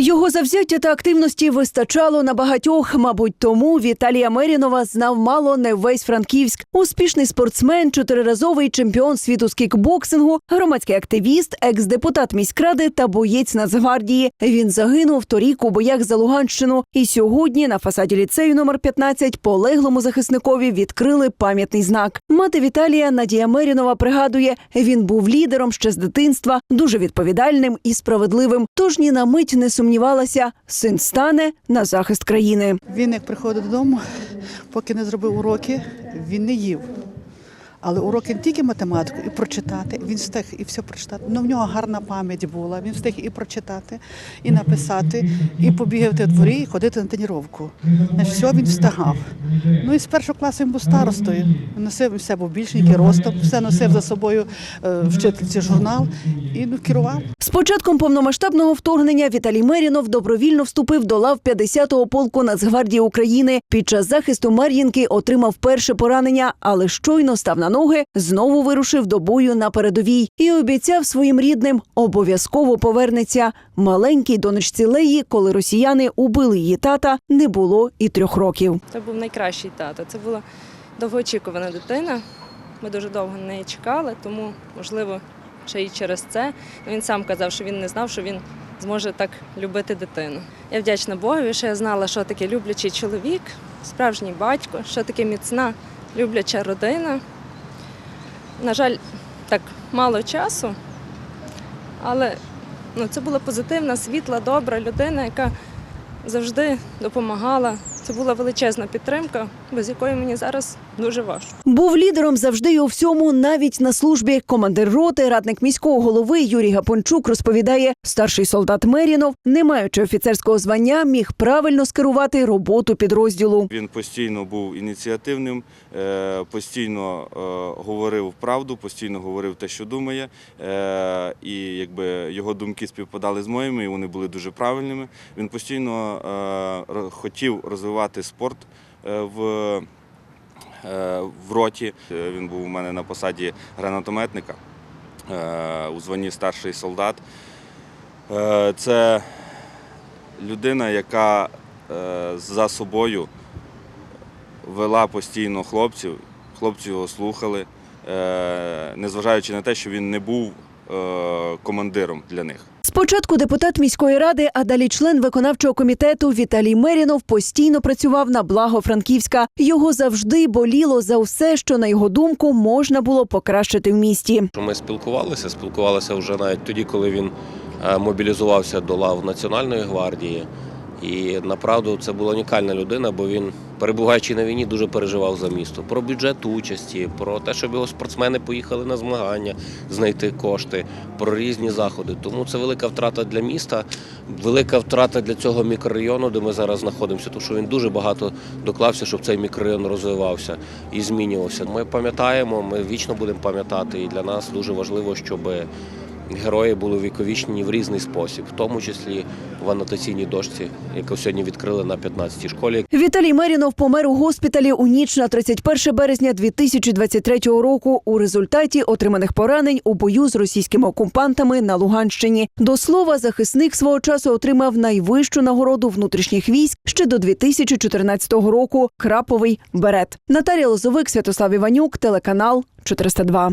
Його завзяття та активності вистачало на багатьох. Мабуть, тому Віталія Мерінова знав мало не весь Франківськ. Успішний спортсмен, чотириразовий чемпіон світу з кікбоксингу, громадський активіст, екс-депутат міськради та боєць Нацгвардії. Він загинув торік у боях за Луганщину. І сьогодні на фасаді ліцею номер 15 полеглому захисникові відкрили пам'ятний знак. Мати Віталія Надія Мерінова пригадує, він був лідером ще з дитинства, дуже відповідальним і справедливим. Тож ні на мить не сумнівалася, син стане на захист країни. Він як приходив додому, поки не зробив уроки, він не їв. Але уроки не тільки математику, і прочитати. Він встиг і все прочитати. Ну в нього гарна пам'ять була. Він встиг і прочитати, і написати, і побігати в дворі, і ходити на тренування. Значить, все він встигав. Ну і з першого класу він був старостою. Носив все був більшенький ростом, все носив за собою е, вчительці журнал і ну, керував. З початком повномасштабного вторгнення Віталій Мерінов добровільно вступив до лав 50-го полку Нацгвардії України. Під час захисту Мар'їнки отримав перше поранення, але щойно став на ноги, знову вирушив до бою на передовій і обіцяв своїм рідним обов'язково повернеться. Маленькій донечці Леї, коли росіяни убили її тата, не було і трьох років. Це був найкращий тато. Це була довгоочікувана дитина. Ми дуже довго на неї чекали, тому, можливо, ще й через це. Він сам казав, що він не знав, що він зможе так любити дитину. Я вдячна Богові, що я знала, що таке люблячий чоловік, справжній батько, що таке міцна, любляча родина. На жаль, так мало часу, але ну, це була позитивна, світла, добра людина, яка завжди допомагала. Це була величезна підтримка, без якої мені зараз дуже важко. Був лідером завжди і у всьому, навіть на службі. Командир роти, радник міського голови Юрій Гапончук розповідає, старший солдат Мерінов, не маючи офіцерського звання, міг правильно скерувати роботу підрозділу. Він постійно був ініціативним, е, постійно е, говорив правду, постійно говорив те, що думає. Е, І якби його думки співпадали з моїми, і вони були дуже правильними. Він постійно хотів розвивати спорт е, в. е, В роті Е, він був у мене на посаді гранатометника у званні старший солдат. Це людина, яка за собою вела постійно хлопців, хлопці його слухали, незважаючи на те, що він не був командиром для них. Спочатку депутат міської ради, а далі член виконавчого комітету Віталій Мерінов постійно працював на благо Франківська. Його завжди боліло за все, що на його думку можна було покращити в місті. Ми спілкувалися, спілкувалися вже навіть тоді, коли він е, мобілізувався до лав Національної гвардії. І направду це була унікальна людина, бо він, перебуваючи на війні, дуже переживав за місто. Про бюджет участі, про те, щоб його спортсмени поїхали на змагання, знайти кошти, про різні заходи. Тому це велика втрата для міста, велика втрата для цього мікрорайону, де ми зараз знаходимося, тому що він дуже багато доклався, щоб цей мікрорайон розвивався і змінювався. Ми пам'ятаємо, ми вічно будемо пам'ятати, і для нас дуже важливо, щоб герої були віковічні в різний спосіб, в тому числі в анотаційній дошці, яку сьогодні відкрили на 15-й школі. Віталій Мерінов помер у госпіталі у ніч на 31 березня 2023 року у результаті отриманих поранень у бою з російськими окупантами на Луганщині. До слова, захисник свого часу отримав найвищу нагороду внутрішніх військ ще до 2014 року краповий берет. Наталія Лозовик, Святослав Іванюк, телеканал 402.